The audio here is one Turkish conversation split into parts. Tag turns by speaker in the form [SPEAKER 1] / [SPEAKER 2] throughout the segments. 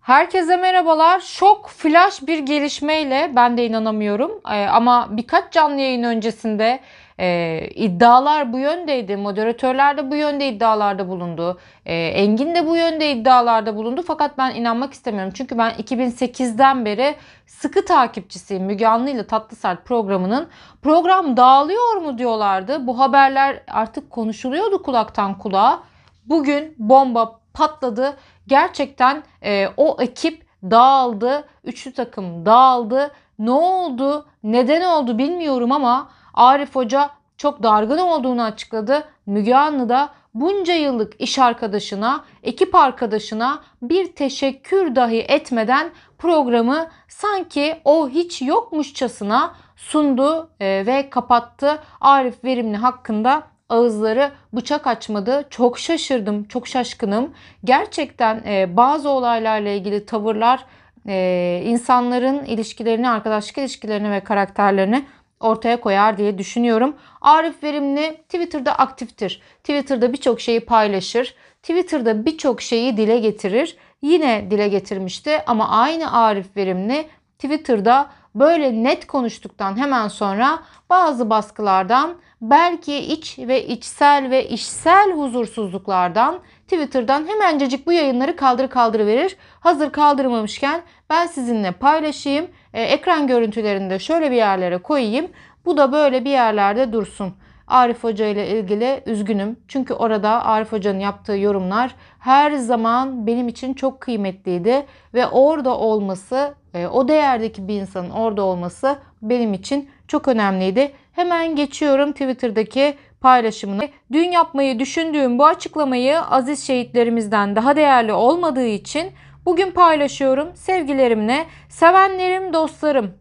[SPEAKER 1] Herkese merhabalar. Şok flash bir gelişmeyle ben de inanamıyorum. Ee, ama birkaç canlı yayın öncesinde e, iddialar bu yöndeydi. Moderatörler de bu yönde iddialarda bulundu. E, Engin de bu yönde iddialarda bulundu. Fakat ben inanmak istemiyorum. Çünkü ben 2008'den beri sıkı takipçisiyim. Müge Anlı ile Tatlı Sert programının. Program dağılıyor mu diyorlardı. Bu haberler artık konuşuluyordu kulaktan kulağa. Bugün bomba patladı. Gerçekten e, o ekip dağıldı. Üçlü takım dağıldı. Ne oldu? Neden oldu bilmiyorum ama Arif Hoca çok dargın olduğunu açıkladı. Müge Anlı da bunca yıllık iş arkadaşına, ekip arkadaşına bir teşekkür dahi etmeden programı sanki o hiç yokmuşçasına sundu e, ve kapattı. Arif Verimli hakkında ağızları bıçak açmadı. Çok şaşırdım, çok şaşkınım. Gerçekten e, bazı olaylarla ilgili tavırlar e, insanların ilişkilerini, arkadaşlık ilişkilerini ve karakterlerini ortaya koyar diye düşünüyorum. Arif Verimli Twitter'da aktiftir. Twitter'da birçok şeyi paylaşır. Twitter'da birçok şeyi dile getirir. Yine dile getirmişti ama aynı Arif Verimli Twitter'da böyle net konuştuktan hemen sonra bazı baskılardan belki iç ve içsel ve işsel huzursuzluklardan Twitter'dan hemencecik bu yayınları kaldır kaldır verir. Hazır kaldırmamışken ben sizinle paylaşayım. Ee, ekran görüntülerinde şöyle bir yerlere koyayım. Bu da böyle bir yerlerde dursun. Arif Hoca ile ilgili üzgünüm. Çünkü orada Arif Hoca'nın yaptığı yorumlar her zaman benim için çok kıymetliydi. Ve orada olması, e, o değerdeki bir insanın orada olması benim için çok önemliydi. Hemen geçiyorum Twitter'daki paylaşımını. Dün yapmayı düşündüğüm bu açıklamayı aziz şehitlerimizden daha değerli olmadığı için bugün paylaşıyorum. Sevgilerimle, sevenlerim, dostlarım.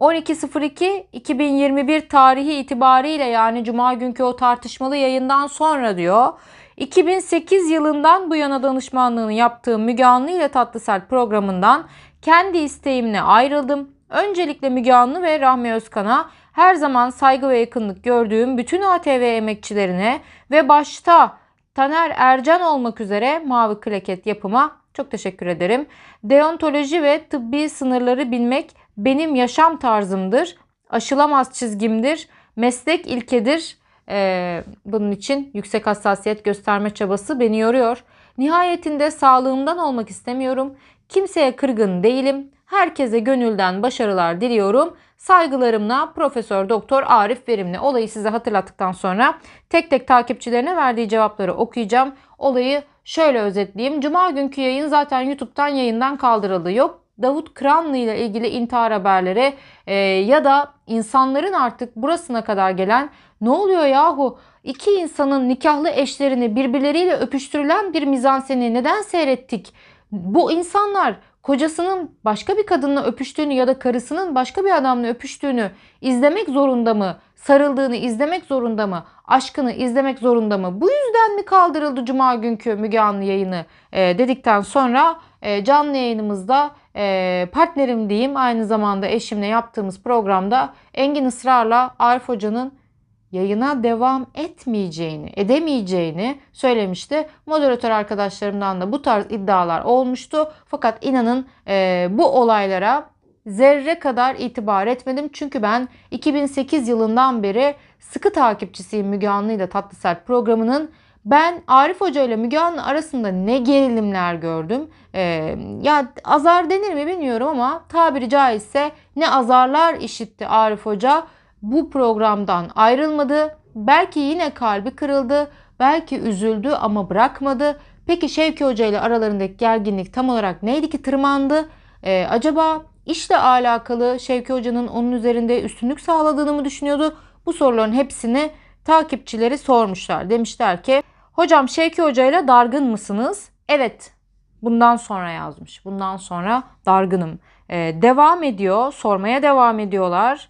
[SPEAKER 1] 12.02.2021 tarihi itibariyle yani cuma günkü o tartışmalı yayından sonra diyor. 2008 yılından bu yana danışmanlığını yaptığım Müge Anlı ile Tatlı programından kendi isteğimle ayrıldım. Öncelikle Müge Anlı ve Rahmi Özkan'a her zaman saygı ve yakınlık gördüğüm bütün ATV emekçilerine ve başta Taner Ercan olmak üzere Mavi Klaket yapıma çok teşekkür ederim. Deontoloji ve tıbbi sınırları bilmek benim yaşam tarzımdır. Aşılamaz çizgimdir. Meslek ilkedir. Ee, bunun için yüksek hassasiyet gösterme çabası beni yoruyor. Nihayetinde sağlığımdan olmak istemiyorum. Kimseye kırgın değilim. Herkese gönülden başarılar diliyorum. Saygılarımla Profesör Doktor Arif Verimli olayı size hatırlattıktan sonra tek tek takipçilerine verdiği cevapları okuyacağım. Olayı şöyle özetleyeyim. Cuma günkü yayın zaten YouTube'dan yayından kaldırıldı. Yok Davut Kıranlı ile ilgili intihar haberleri e, ya da insanların artık burasına kadar gelen ne oluyor yahu iki insanın nikahlı eşlerini birbirleriyle öpüştürülen bir mizanseni neden seyrettik? Bu insanlar kocasının başka bir kadınla öpüştüğünü ya da karısının başka bir adamla öpüştüğünü izlemek zorunda mı? Sarıldığını izlemek zorunda mı? Aşkını izlemek zorunda mı? Bu yüzden mi kaldırıldı Cuma günkü Müge Anlı yayını e, dedikten sonra e, canlı yayınımızda partnerim diyeyim aynı zamanda eşimle yaptığımız programda Engin ısrarla Arif Hoca'nın yayına devam etmeyeceğini, edemeyeceğini söylemişti. Moderatör arkadaşlarımdan da bu tarz iddialar olmuştu. Fakat inanın e, bu olaylara zerre kadar itibar etmedim. Çünkü ben 2008 yılından beri sıkı takipçisiyim Müge Anlı ile Tatlı Sert programının. Ben Arif Hoca ile Müge Anlı arasında ne gerilimler gördüm. Ee, ya azar denir mi bilmiyorum ama tabiri caizse ne azarlar işitti Arif Hoca. Bu programdan ayrılmadı. Belki yine kalbi kırıldı. Belki üzüldü ama bırakmadı. Peki Şevki Hoca ile aralarındaki gerginlik tam olarak neydi ki tırmandı? Ee, acaba işle alakalı Şevki Hoca'nın onun üzerinde üstünlük sağladığını mı düşünüyordu? Bu soruların hepsini takipçileri sormuşlar. Demişler ki hocam Şevki Hoca ile dargın mısınız? Evet bundan sonra yazmış. Bundan sonra dargınım. Ee, devam ediyor sormaya devam ediyorlar.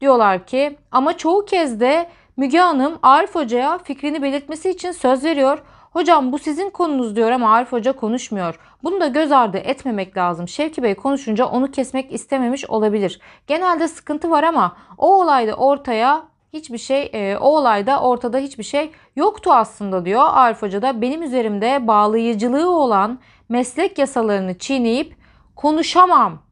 [SPEAKER 1] Diyorlar ki ama çoğu kez de Müge Hanım Arif Hoca'ya fikrini belirtmesi için söz veriyor. Hocam bu sizin konunuz diyor ama Arif Hoca konuşmuyor. Bunu da göz ardı etmemek lazım. Şevki Bey konuşunca onu kesmek istememiş olabilir. Genelde sıkıntı var ama o olayda ortaya hiçbir şey e, o olayda ortada hiçbir şey yoktu aslında diyor. Arif Hoca da benim üzerimde bağlayıcılığı olan meslek yasalarını çiğneyip konuşamam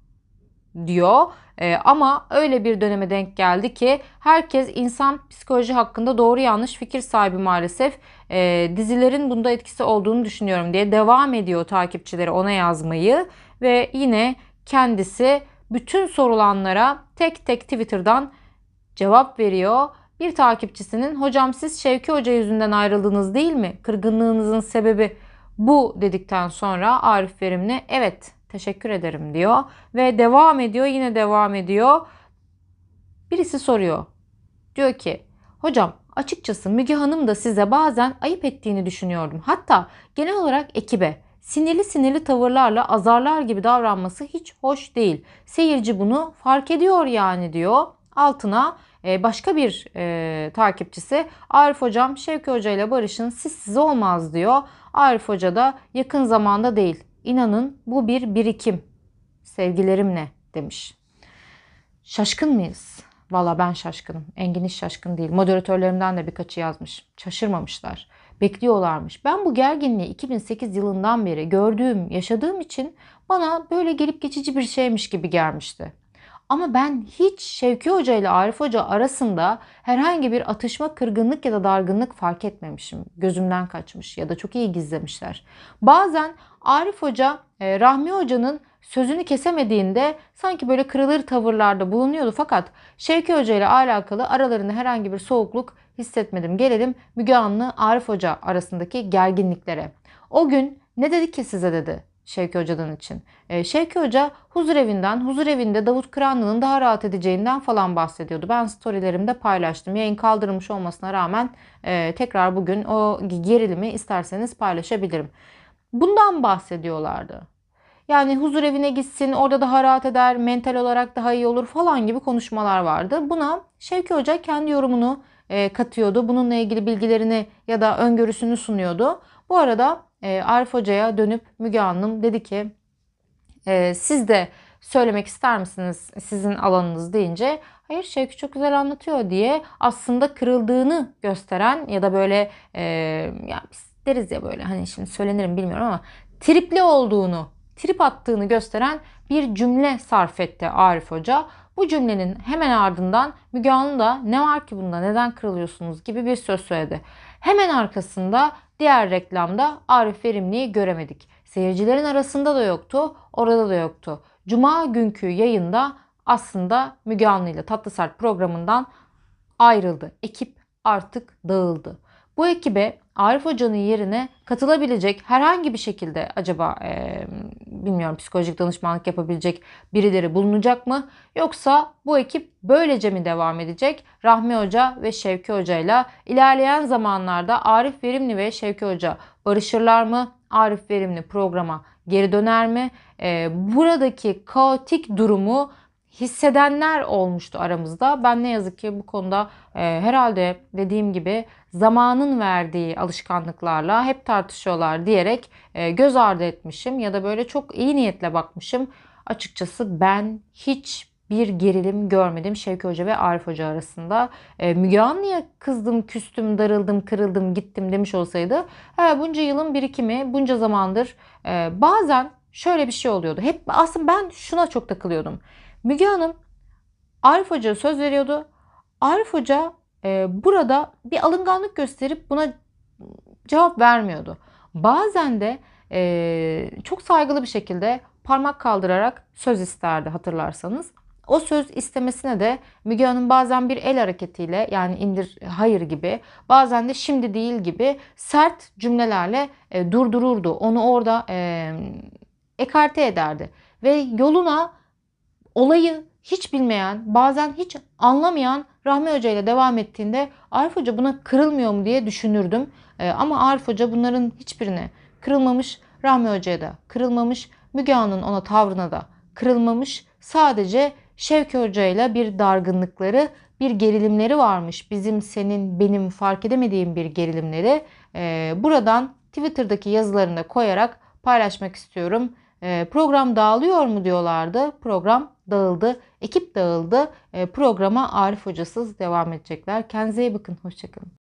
[SPEAKER 1] diyor. Ee, ama öyle bir döneme denk geldi ki herkes insan psikoloji hakkında doğru yanlış fikir sahibi maalesef. Ee, dizilerin bunda etkisi olduğunu düşünüyorum diye devam ediyor takipçileri ona yazmayı ve yine kendisi bütün sorulanlara tek tek Twitter'dan cevap veriyor. Bir takipçisinin hocam siz Şevki Hoca yüzünden ayrıldınız değil mi? Kırgınlığınızın sebebi bu dedikten sonra Arif Verimli evet teşekkür ederim diyor ve devam ediyor yine devam ediyor. Birisi soruyor. Diyor ki hocam açıkçası Müge Hanım da size bazen ayıp ettiğini düşünüyordum. Hatta genel olarak ekibe sinirli sinirli tavırlarla azarlar gibi davranması hiç hoş değil. Seyirci bunu fark ediyor yani diyor. Altına e, başka bir e, takipçisi Arif Hocam Şevki Hoca ile barışın siz size olmaz diyor. Arif Hoca da yakın zamanda değil. İnanın bu bir birikim. Sevgilerimle demiş. Şaşkın mıyız? Valla ben şaşkınım. Engin hiç şaşkın değil. Moderatörlerimden de birkaçı yazmış. Şaşırmamışlar. Bekliyorlarmış. Ben bu gerginliği 2008 yılından beri gördüğüm, yaşadığım için bana böyle gelip geçici bir şeymiş gibi gelmişti. Ama ben hiç Şevki Hoca ile Arif Hoca arasında herhangi bir atışma, kırgınlık ya da dargınlık fark etmemişim. Gözümden kaçmış ya da çok iyi gizlemişler. Bazen Arif Hoca e, Rahmi Hoca'nın sözünü kesemediğinde sanki böyle kırılır tavırlarda bulunuyordu. Fakat Şevki Hoca ile alakalı aralarında herhangi bir soğukluk hissetmedim. Gelelim Müge Anlı Arif Hoca arasındaki gerginliklere. O gün ne dedi ki size dedi Şevki Hoca'dan için. Ee, Şevki Hoca huzur evinden, huzur evinde Davut Kıranlı'nın daha rahat edeceğinden falan bahsediyordu. Ben storylerimde paylaştım. Yayın kaldırılmış olmasına rağmen e, tekrar bugün o gerilimi isterseniz paylaşabilirim. Bundan bahsediyorlardı. Yani huzur evine gitsin, orada daha rahat eder, mental olarak daha iyi olur falan gibi konuşmalar vardı. Buna Şevki Hoca kendi yorumunu e, katıyordu. Bununla ilgili bilgilerini ya da öngörüsünü sunuyordu. Bu arada e, Arif Hoca'ya dönüp Müge Hanım dedi ki e, siz de söylemek ister misiniz sizin alanınız deyince hayır Şevki çok güzel anlatıyor diye aslında kırıldığını gösteren ya da böyle e, ya biz deriz ya böyle hani şimdi söylenirim bilmiyorum ama tripli olduğunu trip attığını gösteren bir cümle sarf etti Arif Hoca. Bu cümlenin hemen ardından Müge Anlı da ne var ki bunda neden kırılıyorsunuz gibi bir söz söyledi. Hemen arkasında diğer reklamda Arif Verimli'yi göremedik. Seyircilerin arasında da yoktu, orada da yoktu. Cuma günkü yayında aslında Müge Anlı ile Tatlı Sert programından ayrıldı. Ekip artık dağıldı. Bu ekibe Arif Hoca'nın yerine katılabilecek herhangi bir şekilde acaba e, bilmiyorum psikolojik danışmanlık yapabilecek birileri bulunacak mı? Yoksa bu ekip böylece mi devam edecek? Rahmi Hoca ve Şevki Hoca ile ilerleyen zamanlarda Arif Verimli ve Şevki Hoca barışırlar mı? Arif Verimli programa geri döner mi? E, buradaki kaotik durumu hissedenler olmuştu aramızda. Ben ne yazık ki bu konuda e, herhalde dediğim gibi zamanın verdiği alışkanlıklarla hep tartışıyorlar diyerek e, göz ardı etmişim ya da böyle çok iyi niyetle bakmışım. Açıkçası ben hiç bir gerilim görmedim Şevki Hoca ve Arif Hoca arasında. E, Müge Anlı'ya kızdım, küstüm, darıldım, kırıldım, gittim demiş olsaydı he, bunca yılın birikimi, bunca zamandır e, bazen şöyle bir şey oluyordu. Hep aslında ben şuna çok takılıyordum. Müge Hanım Arif Hoca'ya söz veriyordu. Arif Hoca burada bir alınganlık gösterip buna cevap vermiyordu. Bazen de e, çok saygılı bir şekilde parmak kaldırarak söz isterdi hatırlarsanız. O söz istemesine de Müge Hanım bazen bir el hareketiyle yani indir hayır gibi bazen de şimdi değil gibi sert cümlelerle e, durdururdu. Onu orada e, ekarte ederdi. Ve yoluna olayı hiç bilmeyen, bazen hiç anlamayan Rahmi Hoca ile devam ettiğinde Arif Hoca buna kırılmıyor mu diye düşünürdüm. Ee, ama Arif Hoca bunların hiçbirine kırılmamış. Rahmi Hoca'ya da kırılmamış. Müge Anlı'nın ona tavrına da kırılmamış. Sadece Şevki Hoca ile bir dargınlıkları, bir gerilimleri varmış. Bizim, senin, benim fark edemediğim bir gerilimleri. Ee, buradan Twitter'daki yazılarını koyarak paylaşmak istiyorum. Ee, program dağılıyor mu diyorlardı. Program dağıldı. Ekip dağıldı. Programa Arif Hocasız devam edecekler. Kendinize iyi bakın. Hoşçakalın.